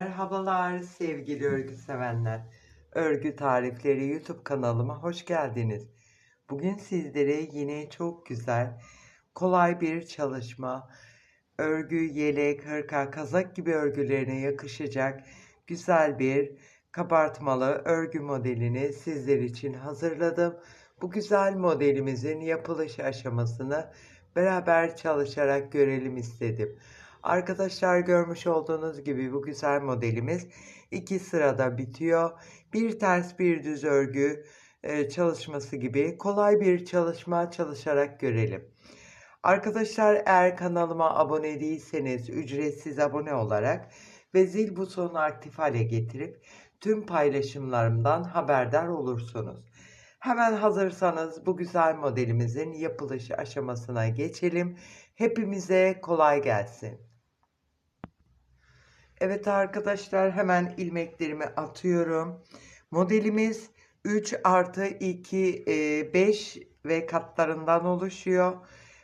Merhabalar sevgili örgü sevenler. Örgü tarifleri YouTube kanalıma hoş geldiniz. Bugün sizlere yine çok güzel, kolay bir çalışma, örgü, yelek, hırka, kazak gibi örgülerine yakışacak güzel bir kabartmalı örgü modelini sizler için hazırladım. Bu güzel modelimizin yapılış aşamasını beraber çalışarak görelim istedim. Arkadaşlar görmüş olduğunuz gibi bu güzel modelimiz iki sırada bitiyor. Bir ters bir düz örgü e, çalışması gibi kolay bir çalışma çalışarak görelim. Arkadaşlar eğer kanalıma abone değilseniz ücretsiz abone olarak ve zil butonunu aktif hale getirip tüm paylaşımlarımdan haberdar olursunuz. Hemen hazırsanız bu güzel modelimizin yapılış aşamasına geçelim. Hepimize kolay gelsin. Evet arkadaşlar hemen ilmeklerimi atıyorum. Modelimiz 3 artı 2 5 ve katlarından oluşuyor.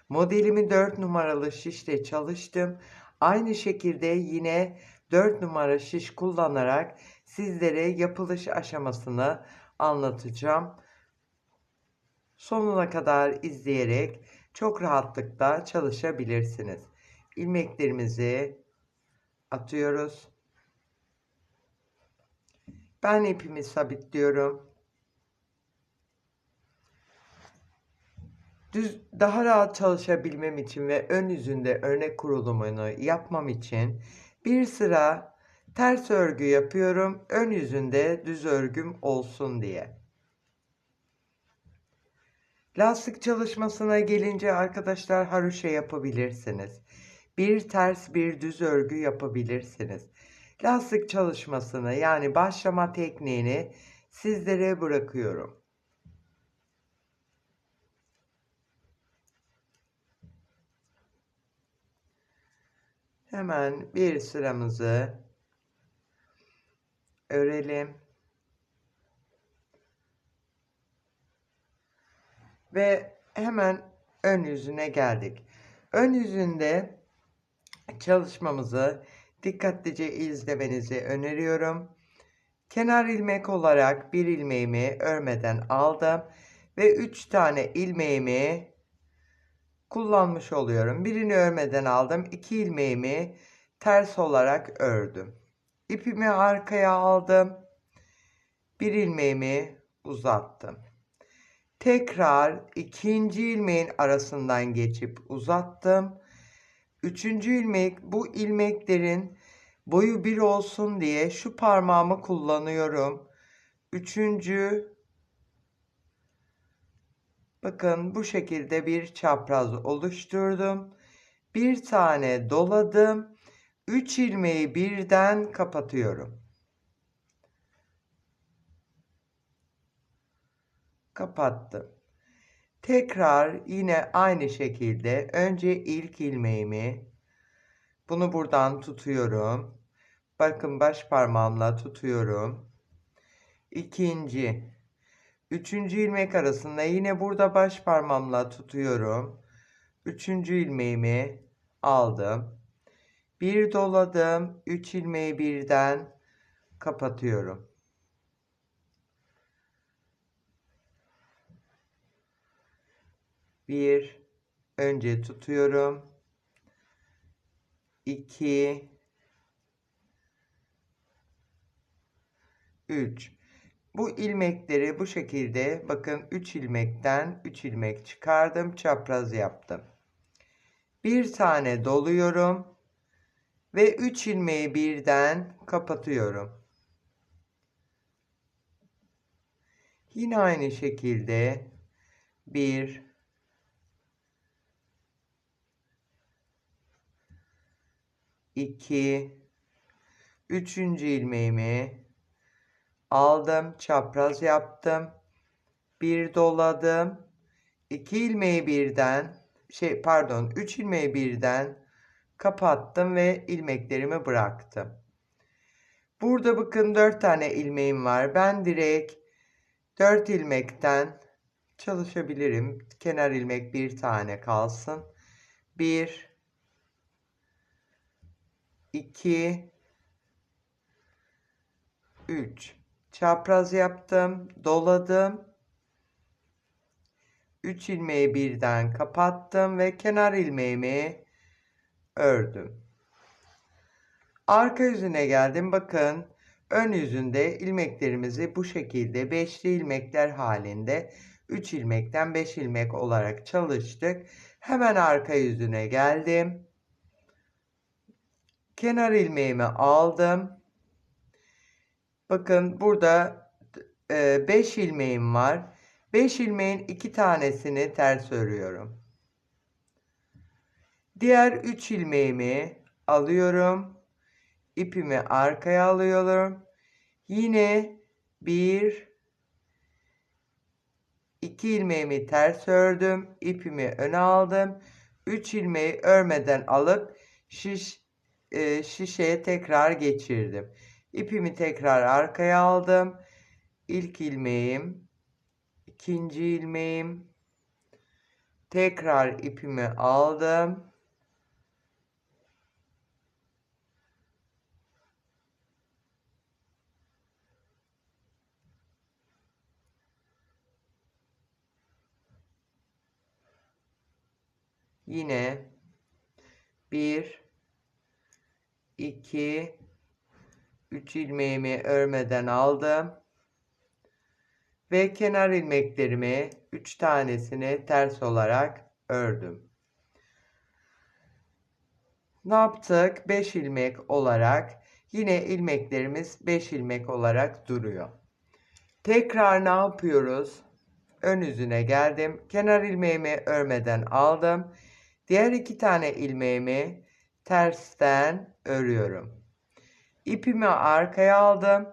Modelimi 4 numaralı şişle çalıştım. Aynı şekilde yine 4 numara şiş kullanarak sizlere yapılış aşamasını anlatacağım. Sonuna kadar izleyerek çok rahatlıkla çalışabilirsiniz. İlmeklerimizi atıyoruz. Ben ipimi sabitliyorum. Düz, daha rahat çalışabilmem için ve ön yüzünde örnek kurulumunu yapmam için bir sıra ters örgü yapıyorum. Ön yüzünde düz örgüm olsun diye. Lastik çalışmasına gelince arkadaşlar haroşa yapabilirsiniz bir ters bir düz örgü yapabilirsiniz. Lastik çalışmasını yani başlama tekniğini sizlere bırakıyorum. Hemen bir sıramızı örelim. Ve hemen ön yüzüne geldik. Ön yüzünde çalışmamızı dikkatlice izlemenizi öneriyorum. Kenar ilmek olarak bir ilmeğimi örmeden aldım ve 3 tane ilmeğimi kullanmış oluyorum. Birini örmeden aldım. 2 ilmeğimi ters olarak ördüm. İpimi arkaya aldım. Bir ilmeğimi uzattım. Tekrar ikinci ilmeğin arasından geçip uzattım Üçüncü ilmek bu ilmeklerin boyu bir olsun diye şu parmağımı kullanıyorum. Üçüncü bakın bu şekilde bir çapraz oluşturdum. Bir tane doladım. Üç ilmeği birden kapatıyorum. Kapattım. Tekrar yine aynı şekilde önce ilk ilmeğimi bunu buradan tutuyorum. Bakın baş parmağımla tutuyorum. İkinci, üçüncü ilmek arasında yine burada baş parmağımla tutuyorum. Üçüncü ilmeğimi aldım. Bir doladım. Üç ilmeği birden kapatıyorum. Bir, önce tutuyorum. İki, üç. Bu ilmekleri bu şekilde bakın 3 ilmekten 3 ilmek çıkardım. Çapraz yaptım. Bir tane doluyorum. Ve 3 ilmeği birden kapatıyorum. Yine aynı şekilde 1 2 üçüncü ilmeğimi aldım çapraz yaptım. Bir doladım. İki ilmeği birden şey pardon üç ilmeği birden kapattım ve ilmeklerimi bıraktım. Burada bakın dört tane ilmeğim var. Ben direkt dört ilmekten çalışabilirim. Kenar ilmek bir tane kalsın. Bir 2 3 çapraz yaptım, doladım. 3 ilmeği birden kapattım ve kenar ilmeğimi ördüm. Arka yüzüne geldim. Bakın ön yüzünde ilmeklerimizi bu şekilde beşli ilmekler halinde 3 ilmekten 5 ilmek olarak çalıştık. Hemen arka yüzüne geldim. Kenar ilmeğimi aldım. Bakın burada 5 e, ilmeğim var. 5 ilmeğin 2 tanesini ters örüyorum. Diğer 3 ilmeğimi alıyorum. İpimi arkaya alıyorum. Yine 1 2 ilmeğimi ters ördüm. İpimi öne aldım. 3 ilmeği örmeden alıp şiş e, şişeye tekrar geçirdim. İpimi tekrar arkaya aldım. İlk ilmeğim, ikinci ilmeğim. Tekrar ipimi aldım. Yine bir, iki, 3 ilmeğimi örmeden aldım. Ve kenar ilmeklerimi 3 tanesini ters olarak ördüm. Ne yaptık? 5 ilmek olarak yine ilmeklerimiz 5 ilmek olarak duruyor. Tekrar ne yapıyoruz? Ön yüzüne geldim. Kenar ilmeğimi örmeden aldım. Diğer iki tane ilmeğimi tersten örüyorum. İpimi arkaya aldım.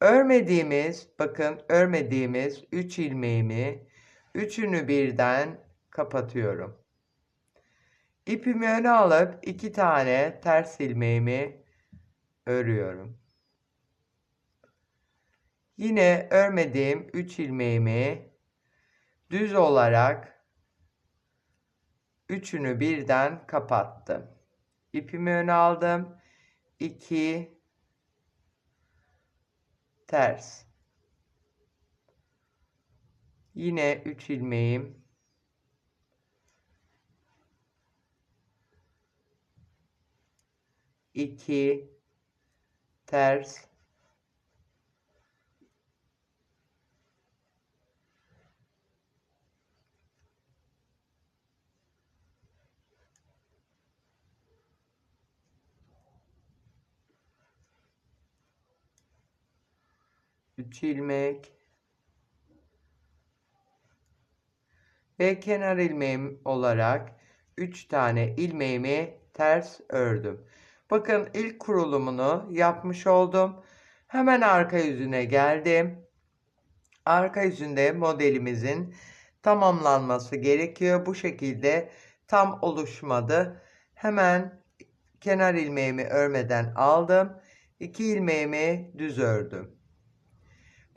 Örmediğimiz, bakın örmediğimiz 3 ilmeğimi üçünü birden kapatıyorum. İpimi öne alıp iki tane ters ilmeğimi örüyorum. Yine örmediğim 3 ilmeğimi düz olarak üçünü birden kapattım. İpimi öne aldım. 2 ters. Yine 3 ilmeğim. iki ters 3 ilmek ve kenar ilmeğim olarak 3 tane ilmeğimi ters ördüm. Bakın ilk kurulumunu yapmış oldum. Hemen arka yüzüne geldim. Arka yüzünde modelimizin tamamlanması gerekiyor. Bu şekilde tam oluşmadı. Hemen kenar ilmeğimi örmeden aldım. 2 ilmeğimi düz ördüm.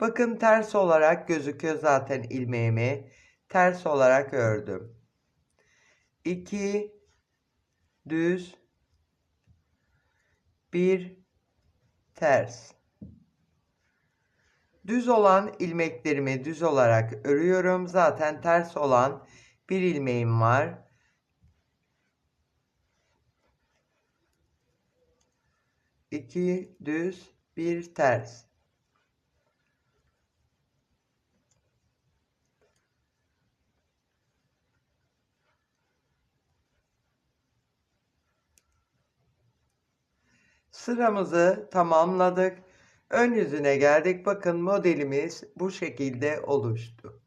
Bakın ters olarak gözüküyor zaten ilmeğimi. Ters olarak ördüm. 2 düz 1 ters. Düz olan ilmeklerimi düz olarak örüyorum. Zaten ters olan bir ilmeğim var. İki düz bir ters. Sıramızı tamamladık. Ön yüzüne geldik. Bakın modelimiz bu şekilde oluştu.